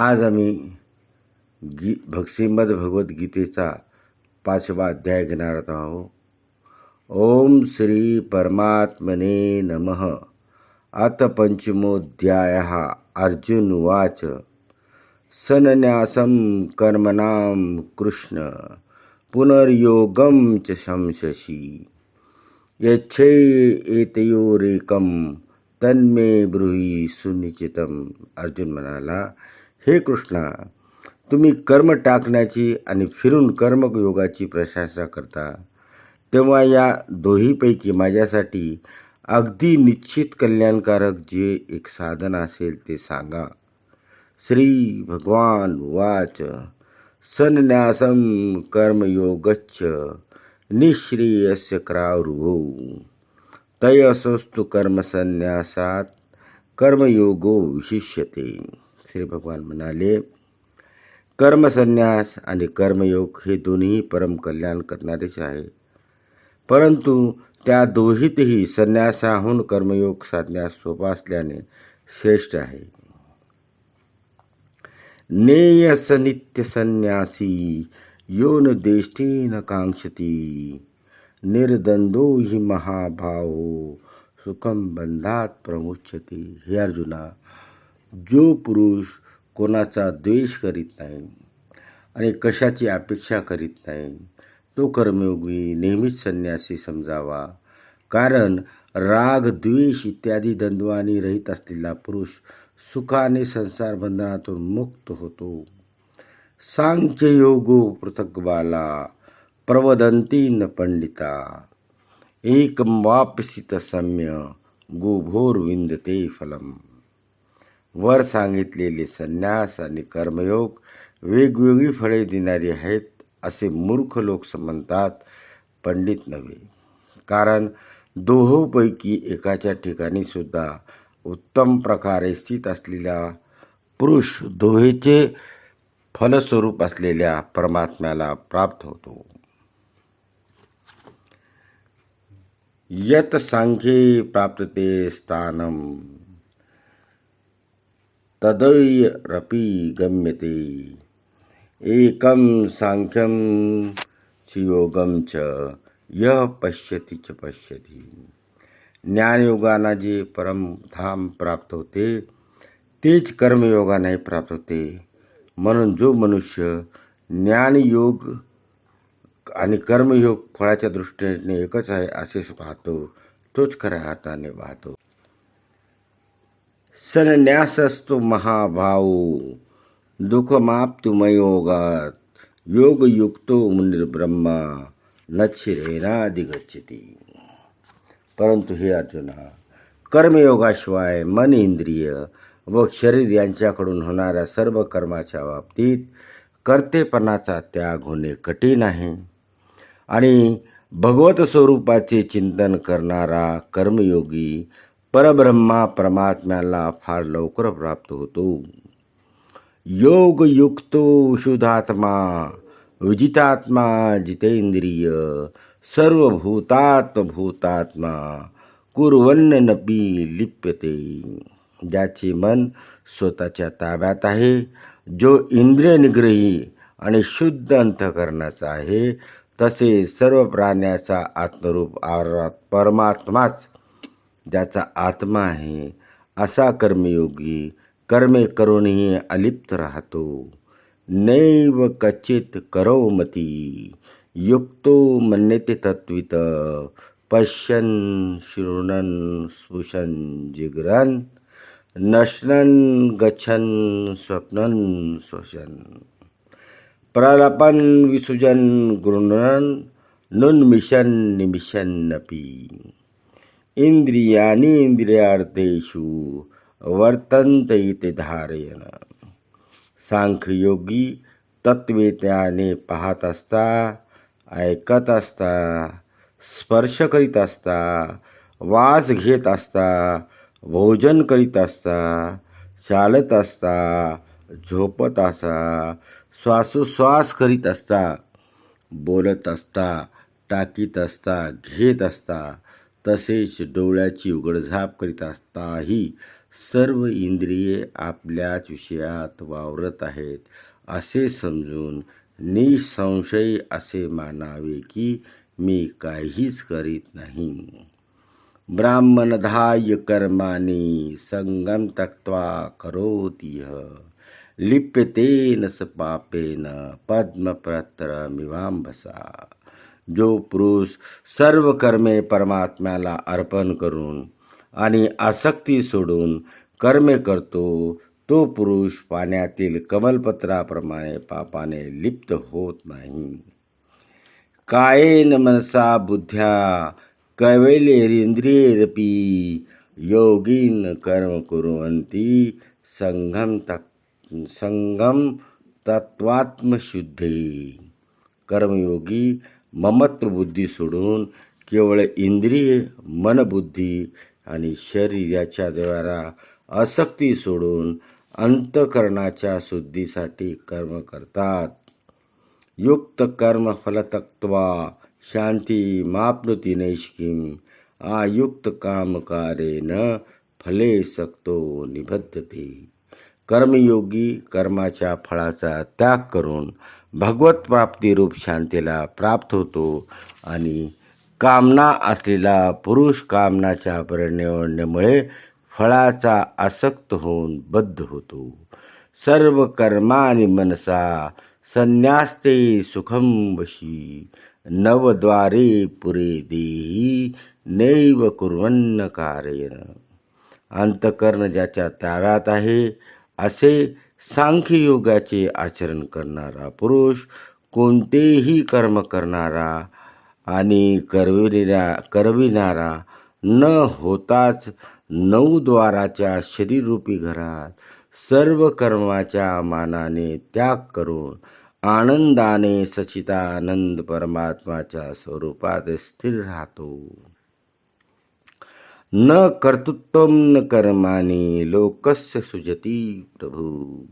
आज आम्ही गी भग भगवद्गीतेचा पाचवा अध्याय घेणार आहोत. ओम श्री परमात्मने नमः. अथ पंचमोध्याय. अर्जुन उवाच. सनन्यासं कर्मणां कृष्ण पुनर्योगं च शंससि यच्छेतयोरेकं तन्मे ब्रूही सुनिश्चितम। अर्जुन म्हणाला हे कृष्णा तुम्ही कर्म टाकण्याची आणि फिरून कर्मयोगाची प्रशंसा करता. तेव्हा या दोहीपैकी माझ्यासाठी अगदी निश्चित कल्याणकारक जे एक साधन असेल ते सांगा. श्री भगवान वाच. संन्यासम कर्मयोगच्छ निःश्रेयस्य क्रावृहो तयसस्तु कर्मसन्यासात कर्मयोगो विशिष्यते. श्री भगवान म्हणाले कर्मसन्यास आणि कर्मयोग हे दोन्ही परम कल्याण करणारेच आहे. परंतु त्या दोहीतही संन्यासाहून कर्मयोग साधण्यास सोपा असल्याने श्रेष्ठ आहे. नेयस नित्य संन्यासी यो न देष्टी न कांक्षती निर्दंदो हि महाभाव सुखम बंधात प्रमुच्यते. हे अर्जुना जो पुरुष कोणाचा द्वेष करीत नाही आणि कशाची अपेक्षा करीत नाही तो कर्मयोगी नेहमीच संन्यासी समजावा. कारण राग द्वेष इत्यादी द्वंद्वानी रहित असलेला पुरुष सुखाने संसार बंधनातून मुक्त होतो. सांख्य योगो पृथक बाला प्रवदंती न पंडिता एकम वापसित सम्य गोभोर विंदते फलम. वर सांगितलेले संन्यास आणि कर्मयोग वेगवेगळी फळे देणारी आहेत असे मूर्ख लोक म्हणतात पंडित नव्हे. कारण दोहोपैकी एकाच्या ठिकाणी सुद्धा उत्तम प्रकारे स्थित असलेला पुरुष दोहेचे फलस्वरूप असलेल्या परमात्म्याला प्राप्त होतो. यत सांख्ये प्राप्तते स्थानम। तदैरपि गम्यते। एकं सांख्यं च योगं च य पश्यति च पश्यति। ज्ञानयोगाना जे परमधाम प्राप्त होते तेच कर्मयोगाने प्राप्त होते। म्हणून जो मनुष्य ज्ञानयोग आणि कर्मयोग फळाच्या दृष्टीने एकच आहे असेच पाहतो तोच खऱ्या हाताने पाहतो संन्यासस्तु महाभाव दुःखमाप्तुमयोगात योगयुक्तो मुनिर्ब्रह्मा नच्छिरेनाधिगच्छति परंतु हे अर्जुना कर्मयोगाशिवाय मन इंद्रिय व शरीर यांच्याकडून होणाऱ्या सर्व कर्माच्या बाबतीत कर्तेपणाचा त्याग होणे कठीण आहे आणि भगवत स्वरूपाचे चिंतन करणारा कर्मयोगी परब्रह्मा परमात्म्याला फार लवकर प्राप्त होतो. योगयुक्तो शुद्धात्मा विजितात्मा जितेंद्रिय सर्वभूतात्मभूतात्मा कुर्वन्नपी लिप्यते. ज्याचे मन स्वतःच्या ताब्यात आहे जो इंद्रियनिग्रही आणि शुद्ध अंतकरणाचा आहे तसे सर्व प्राण्याचा आत्मरूप आरात परमात्माच ज्याचा आत्मा आहे असा कर्मयोगी कर्मे करूनही अलिप्त राहतो. नैव कचित करोमती युक्तो मन्यते तत्वित पश्यन शृणन स्पृशन जिग्रन नशनन गच्छन स्वप्नन श्वसन। प्रलपन विसृजन गृणन नुन्मिशन निमिषन्नपि। इंद्रियानी इंद्रियार्थेषु वर्तन्त इथे धारयन। सांख्ययोगी तत्वे त्याने पाहत असता ऐकत असता स्पर्श करीत असता वास घेत असता भोजन करीत असता चालत असता झोपत असा श्वासोश्वास करीत असता बोलत असता टाकीत असता घेत असता तसेच डोळ्याची उघडझाप करीत असताही सर्व इंद्रिये आपल्याच विषयात वावरत आहेत. असे समजून निसंशय असे मानावे की मी काहीच करीत नाही. ब्राह्मणधाय कर्माने संगम तक्त्वा करोति लिप्यतेन स पापेन पद्मपत्रमिवांबसा जो पुरुष सर्व कर्मे परमात्म्याला अर्पण करून आणि आसक्ती सोडून कर्मे करतो तो पुरुष पाण्यातील कमलपत्राप्रमाणे पापाने लिप्त होत नाही. कायेन मनसा बुद्ध्या कैवल्येरिंद्रियेरपि योगीन कर्म कुर्वन्ति संघम तक संगम तत्वात्मशुद्धी कर्मयोगी ममत्व बुद्धी सोडून केवळ इंद्रिय मनबुद्धी आणि शरीराच्या द्वारा आसक्ती सोडून अंतकरणाच्या शुद्धीसाठी कर्म करतात. युक्त कर्म फलतत्वा शांती माप्नुती नैष्किम आयुक्त कामकारेन फले सक्तो निबद्धते कर्मयोगी कर्माच्या फळाचा त्याग करून भगवत प्राप्तिरूप शांतीला प्राप्त होतो आणि कामना असलेला पुरुष कामनाच्या परिनिवडण्यामुळे फळाचा आसक्त होऊन बद्ध होतो. सर्व कर्मानि मनसा संन्यास्ते सुखम वशी नवद्वारे पुरे देही नैव कुर्वन्न कार्यन. अंतकर्ण ज्याच्या ताव्यात आहे असे सांख्ययोगाचे आचरण करणारा पुरुष कोणतेही कर्म करणारा आणि करविना करविणारा न होताच नऊद्वाराच्या शरीररूपी घरात सर्व कर्माच्या मानाने त्याग करून आनंदाने सचितानंद परमात्माच्या स्वरूपात स्थिर राहतो. न कर्तृत्व न कर्माणी लोकस्य सुजती प्रभू।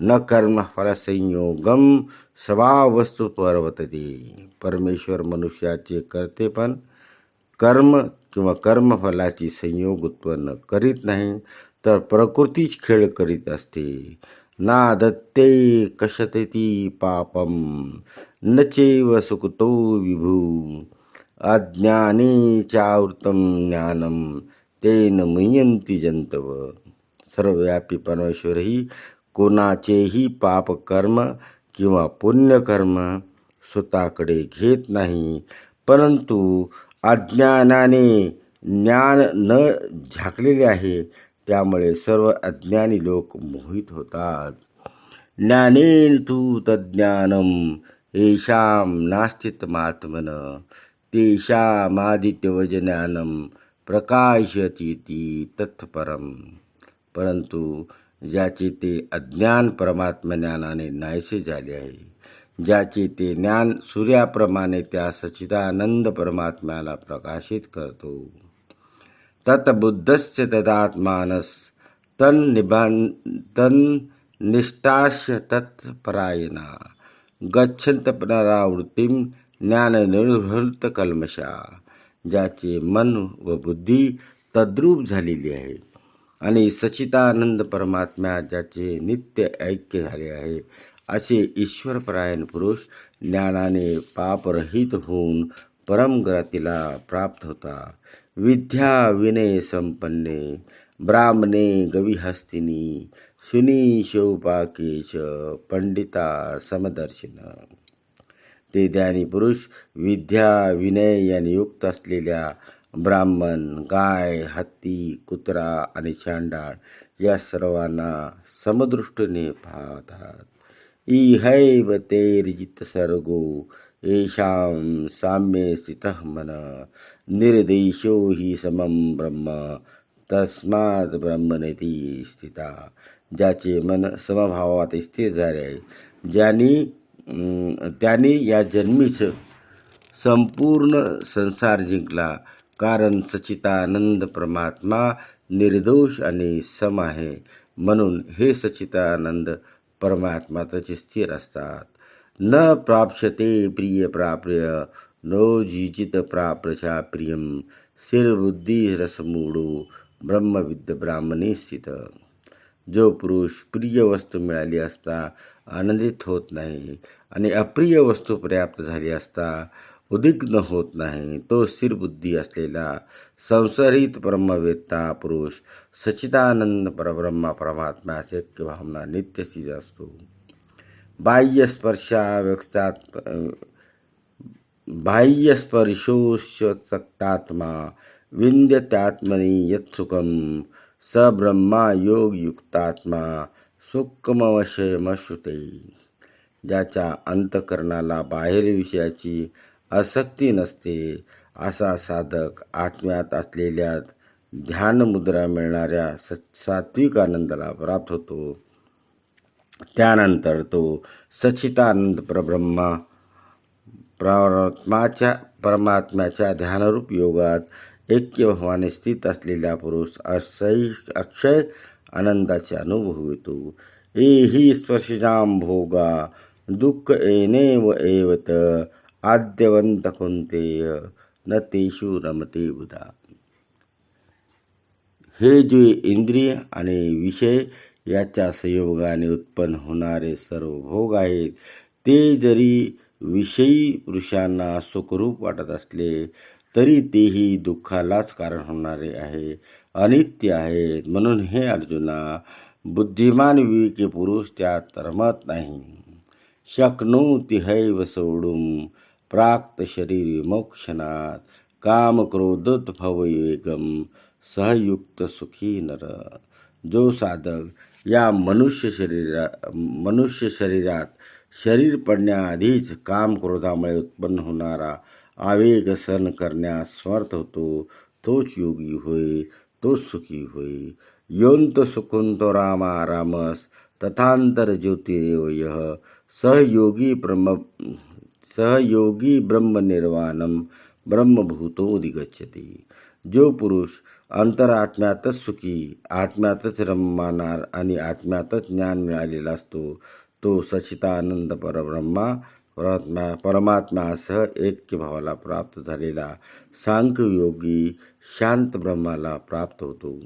न कर्म फलसंयोगं सवा वस्तु पर्वतते परमेश्वर मनुष्याचे कर्तेपण कर्म किंवा कर्मफलाची संयोग उत्पन्न करीत नाही तर प्रकृतीच खेळ करीत असते। ना दत्ते कशतती पापम न चैव सुखतो विभू। अज्ञानी चावृतम ज्ञानम तेन मुयंती जंतव सर्वव्यापी परमेश्वरही कोणाचेही पापकर्म किंवा पुण्यकर्म स्वतःकडे घेत नाही परंतु अज्ञानाने ज्ञान न झाकलेले आहे त्यामुळे सर्व अज्ञानी लोक मोहित होतात। ज्ञानेन तू तज्ज्ञानम येशाम नास्तित्मात्मन तेषामादित्यवज्ञानम प्रकाशतीति तत्परम। परंतु ज्याचे ते अज्ञान परमात्मज्ञानाने नाहीसे झाले आहे ज्याचे ते ज्ञान सूर्याप्रमाणे त्या सच्चिदानंद परमात्म्याला प्रकाशित करतो। तत्बुद्धस्य तदात्मानस तन निबान तन निष्ठाश तत्परायणा। गच्छंत पुनरावृत्तीम ज्ञाननिर्हृत कल्मशा ज्याचे मन व बुद्धी तद्रूप झालेली आहे. आणि सचितानंद परमात्म्या ज्याचे नित्य ऐक्य झाले आहे असे ईश्वरपरायण पुरुष ज्ञानाने पापरहित होऊन परमगतीला प्राप्त होता. विद्या विनय संपन्ने ब्राह्मणे गविहस्तिनी सुनी शौपाकेश पंडिता समदर्शिन। ते ज्ञानी पुरुष विद्या विनय याने युक्त असलेल्या ब्राह्मण गाय हत्ती कुत्रा आणि छांडाळ या सर्वांना समदृष्टीने पाहतात. इहैव तेर्जित सर्गो येषां साम्ये स्थितः मन निर्देशो हि समं ब्रह्म तस्मात् ब्रह्मनेती स्थिता ज्याचे मन समभावात स्थिर झाले आहे ज्यांनी त्याने या जन्मीच संपूर्ण संसार जिंकला. कारण सचितानंद परमात्मा निर्दोष आणि सम आहे. म्हणून हे सचितानंद परमात्मा त्याचे स्थिर असतात. न प्राप्स्यते प्रिय प्राप्य नो जिचित प्राप्यचा प्रियम स्थिरबुद्धी रसमूढो ब्रह्मविद्य ब्राह्मणी स्थित जो पुरुष प्रिय वस्तू मिळाली असता आनंदित होत नाही आणि अप्रिय वस्तू पर्याप्त झाली असता उद्विग्न होत नाही तो स्थिर बुद्धी असलेला संसारित ब्रह्मवेत्ता पुरुष सचिदानंद परब्रह्मा परमात्मा ऐक्य भावना नित्यसिद्ध असतो. बाह्य स्पर्शाव्यक्तात् बाह्यस्पर्शोशक्तात्मा विंद्यत्यात्मनी यत्सुखम स ब्रह्मा योगयुक्तात्मा सुखमवशयमश्रुते ज्याच्या अंतकरणाला बाहेर विषयाची आसक्ती नसते असा साधक आत्म्यात असलेल्या ध्यानमुद्रा मिळणाऱ्या स सात्विक आनंदाला प्राप्त होतो. त्यानंतर तो सचितानंद परब्रह्मा परमात्माच्या परमात्म्याच्या ध्यानरूप योगात ऐक्य भावाने स्थित असलेला पुरुष अक्षय अक्षय आनंदाचे अनुभव येतो एही स्पर्शजाम भोगा दुःख एनेव एवत आद्यवंत कुंतेय न तेषु रमते बुधा। हे जे इंद्रिय आणि विषय याच्या संयोगाने उत्पन्न होणारे सर्व भोग आहेत ते जरी विषयी पुरुषांना सुखरूप वाटत असले तरी तेही दुःखालाच कारण होणारे आहे. अनित्य आहेत म्हणून हे अर्जुना बुद्धिमान विवेकी पुरुष त्यात रमत नाही. शक्नोति हैव सोडून प्राक्त शरीर मोक्षणात काम क्रोधोद्भववेगम सहयुक्त सुखी नर। जो साधक या मनुष्य शरीरा मनुष्य शरीरात शरीर पडण्याआधीच काम क्रोधामुळे उत्पन्न होणारा आवेग सहन करण्यास समर्थ होतो तोच योगी होय तोच सुखी होय. योंत सुखुंतो रामा रामस तथांतर ज्योतिरेव यह सहयोगी ब्रह्म सहयोगी ब्रह्मनिर्वाणम ब्रह्मभूतोदिगच्छति जो पुरुष अंतरात्म्यातच सुखी आत्म्यातच रममानार आणि आत्म्यातच ज्ञान मिळालेला असतो तो सचितानंद परब्रह्मा परमात्मा परमात्मासह ऐक्य भावाला प्राप्त झालेला सांख्ययोगी शांत ब्रह्माला प्राप्त होतो.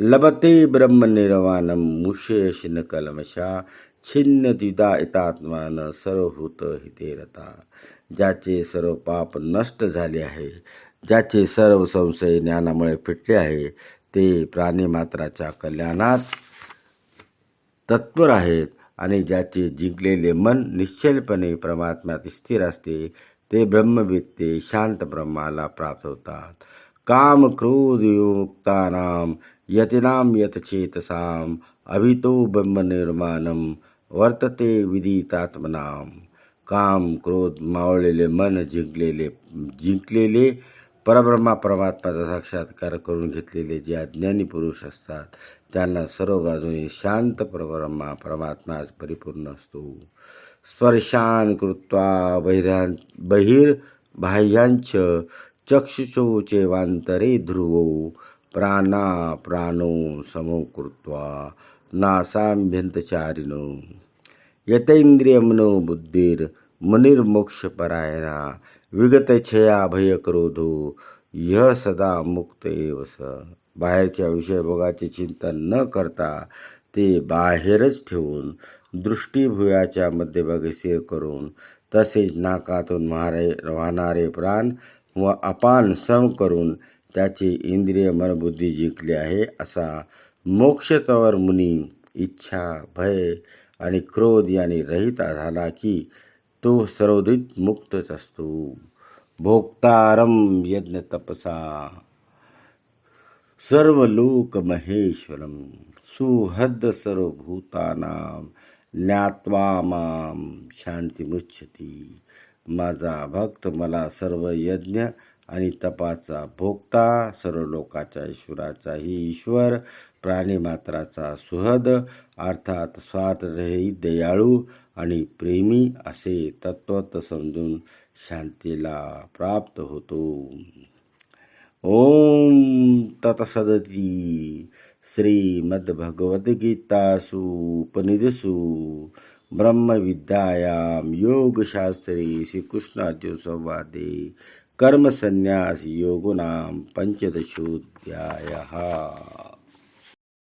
लभते ब्रह्मनिर्वाणम मुषयशिन कलमशा छिन्न द्विदा इतात्मान सर्वभूत हितेरता. ज्याचे सर्व पाप नष्ट झाले आहे ज्याचे सर्व संशय ज्ञानामुळे फिटले आहे ते प्राणीमात्राच्या कल्याणात तत्पर आहेत. आणि ज्याचे जिंकलेले मन निश्चलपणे परमात्म्यात स्थिर असते ते ब्रह्मवित्ते शांत ब्रह्माला प्राप्त होतात. काम क्रोध युक्तानाम यतीनाम यतचेतसाम अभितो ब्रह्मनिर्माणम वर्तते विदितात्मनाम काम क्रोध मावळलेले मन जिंकलेले जिंकलेले परब्रह्मा परमात्म्याचा साक्षात्कार करून घेतलेले जे अज्ञानी पुरुष असतात त्यांना सर्व बाजूने शांत परब्रह्मा परमात्मा परिपूर्ण असतो. स्पर्शान कृत्वा बहिरां बहिर्बाह्यांच चक्षुचोचेवांतरे ध्रुवो प्राणा प्राणो समो कृत्वा नासाभ्यंतचारिणो यतेंद्रियमनो बुद्धिर विगतछया भय क्रोधो यह सदा मुक्त एव स। बाहेरच्या विषयभोगाचे चिंतन न करता ते बाहेरच ठेवून दृष्टीभुयाच्या मध्यभागी स्थिर करून तसेच नाकातून मारे वाहणारे प्राण व अपान सम करून त्याचे इंद्रिय मनबुद्धी जिंकली आहे असा मोक्षतवर मुनी इच्छा भय आणि क्रोध यांनी रहित झाला की तो सर्वदित मुक्तच असतो. भोक्तारम यज्ञ तपसा. सर्वलोक महेश्वरम सुहद सर्वभूतानाम ज्ञात्वा माम शांतिमुच्छती. माझा भक्त मला सर्व यज्ञ आणि तपाचा भोगता सर्व लोकाच्या ईश्वराचाही ईश्वर प्राणीमात्राचा सुहद अर्थात स्वार्थरहित दयाळू आणि प्रेमी असे तत्वत समजून शांतीला प्राप्त होतो. ओम तत्सदती श्रीमद्भगवद्गीतासु उपनिषदसु ब्रह्मविद्यायां योगशास्त्रे श्रीकृष्णार्जुनसंवादे कर्मसन्यास योगुनाम पंचदशोध्याय